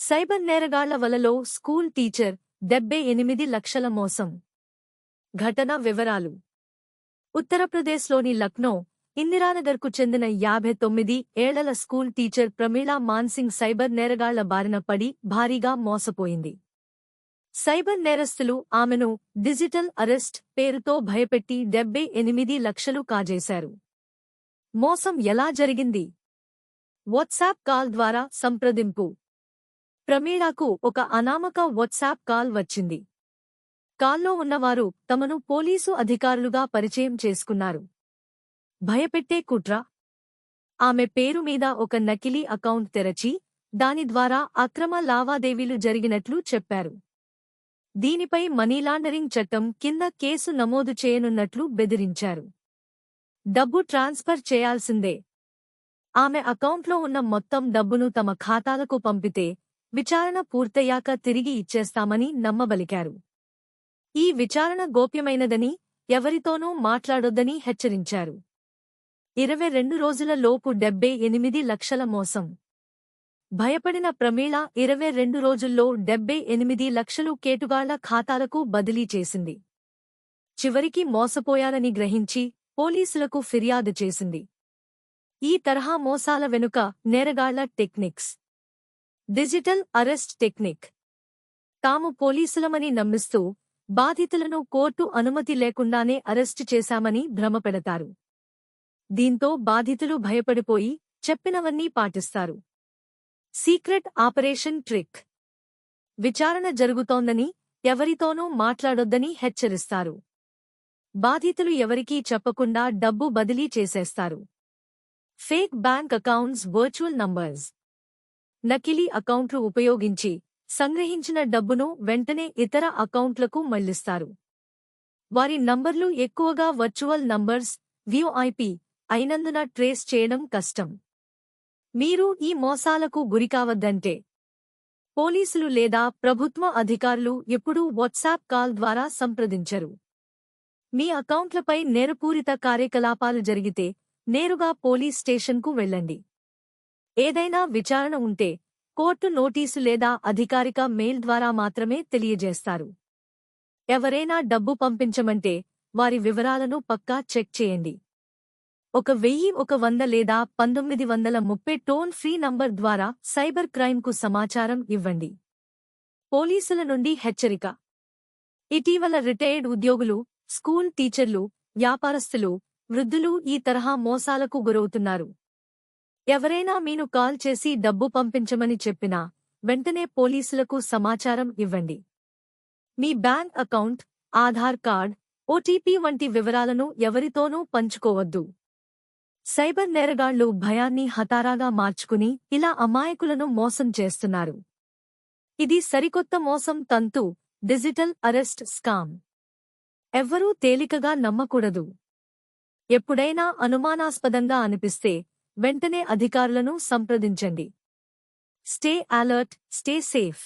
Cyber నేరగాళ్ళ వలలో school teacher డెబ్బై ఎనిమిది లక్షల మోసం. ఘటన వివరాలు. ఉత్తరప్రదేశ్లోని లక్నో ఇందిరానగర్కు చెందిన యాభై తొమ్మిది ఏళ్ళ school teacher Pramila Mansingh cyber నేరగాళ్ళ బారిన పడి భారీగా మోసపోయింది. సైబర్ నేరస్తులు ఆమెను డిజిటల్ అరెస్ట్ పేరుతో భయపెట్టి డెబ్బై ఎనిమిది లక్షలు కాజేశారు. మోసం ఎలా జరిగింది? వాట్సాప్ కాల్ ద్వారా సంప్రదింపు. ప్రమీళాకు ఒక అనామక వాట్సాప్ కాల్ వచ్చింది. కాల్లో ఉన్నవారు తమను పోలీసు అధికారులుగా పరిచయం చేసుకున్నారు. భయపెట్టే కుట్ర? ఆమె పేరు మీద ఒక నకిలీ అకౌంట్ తెరచి దాని ద్వారా అక్రమ లావాదేవీలు జరిగినట్లు చెప్పారు. దీనిపై మనీ లాండరింగ్ చట్టం కింద కేసు నమోదు చేయనున్నట్లు బెదిరించారు. డబ్బు ట్రాన్స్ఫర్ చేయాల్సిందే. ఆమె అకౌంట్లో ఉన్న మొత్తం డబ్బును తమ ఖాతాలకు పంపితే విచారణ పూర్తయ్యాక తిరిగి ఇచ్చేస్తామని నమ్మబలికారు. ఈ విచారణ గోప్యమైనదని ఎవరితోనూ మాట్లాడొద్దని హెచ్చరించారు. ఇరవై రెండు రోజుల లోపు డెబ్బై ఎనిమిది లక్షల మోసం. భయపడిన ప్రమీళ ఇరవై రెండు రోజుల్లో డెబ్బై ఎనిమిది లక్షలు కేటుగాళ్ళ ఖాతాలకు బదిలీ చేసింది. చివరికి మోసపోయారని గ్రహించి పోలీసులకు ఫిర్యాదు చేసింది. ఈ తరహా మోసాల వెనుక నేరగాళ్ళ టెక్నిక్స్. Digital arrest technique. తాము పోలీసులమని నమ్మిస్తూ బాధితులను కోర్టు అనుమతి లేకుండానే అరెస్టు చేశామని భ్రమపెడతారు. దీంతో బాధితులు భయపడిపోయి చెప్పినవన్నీ పాటిస్తారు. Secret operation trick. విచారణ జరుగుతోందని ఎవరితోనూ మాట్లాడొద్దని హెచ్చరిస్తారు. బాధితులు ఎవరికీ చెప్పకుండా డబ్బు బదిలీ చేసేస్తారు. Fake bank accounts virtual numbers. నకిలీ అకౌంట్లు ఉపయోగించి సంగ్రహించిన డబ్బును వెంటనే ఇతర అకౌంట్లకు మళ్ళిస్తారు. వారి నంబర్లు ఎక్కువగా వర్చువల్ నంబర్స్ వ్యూఐపి అయినందున ట్రేస్ చేయడం కష్టం. మీరు ఈ మోసాలకు గురికావద్దంటే పోలీసులు లేదా ప్రభుత్వ అధికారులు ఎప్పుడూ వాట్సాప్ కాల్ ద్వారా సంప్రదించరు. మీ అకౌంట్లపై నేరపూరిత కార్యకలాపాలు జరిగితే నేరుగా పోలీస్ స్టేషన్కు వెళ్ళండి. ఏదైనా విచారణ ఉంటే కోర్టు నోటీసు లేదా అధికారిక మెయిల్ ద్వారా మాత్రమే తెలియజేస్తారు. ఎవరైనా డబ్బు పంపించమంటే వారి వివరాలను పక్కా చెక్ చేయండి. ఒక వెయ్యి ఒక వంద లేదా పంతొమ్మిది వందల ముప్పై టోన్ ఫ్రీ నంబర్ ద్వారా సైబర్ క్రైమ్కు సమాచారం ఇవ్వండి. పోలీసుల నుండి హెచ్చరిక. ఇటీవల రిటైర్డ్ ఉద్యోగులు స్కూల్ టీచర్లు వ్యాపారస్తులు వృద్ధులు ఈ తరహా మోసాలకు గురవుతున్నారు. ఎవరైనా మీను కాల్ చేసి డబ్బు పంపించమని చెప్పినా వెంటనే పోలీసులకు సమాచారం ఇవ్వండి. మీ bank account Aadhaar card OTP వంటి వివరాలను ఎవరితోనూ పంచుకోవద్దు. సైబర్ నేరగాళ్ళు భయాన్ని హతారాగా మార్చుకుని ఇలా అమాయకులను మోసం చేస్తున్నారు. ఇది సరికొత్త మోసం తంతు డిజిటల్ అరెస్ట్ స్కామ్. ఎవ్వరూ తేలికగా నమ్మకూడదు. ఎప్పుడైనా అనుమానాస్పదంగా అనిపిస్తే వెంటనే అధికారులను సంప్రదించండి. Stay alert stay safe.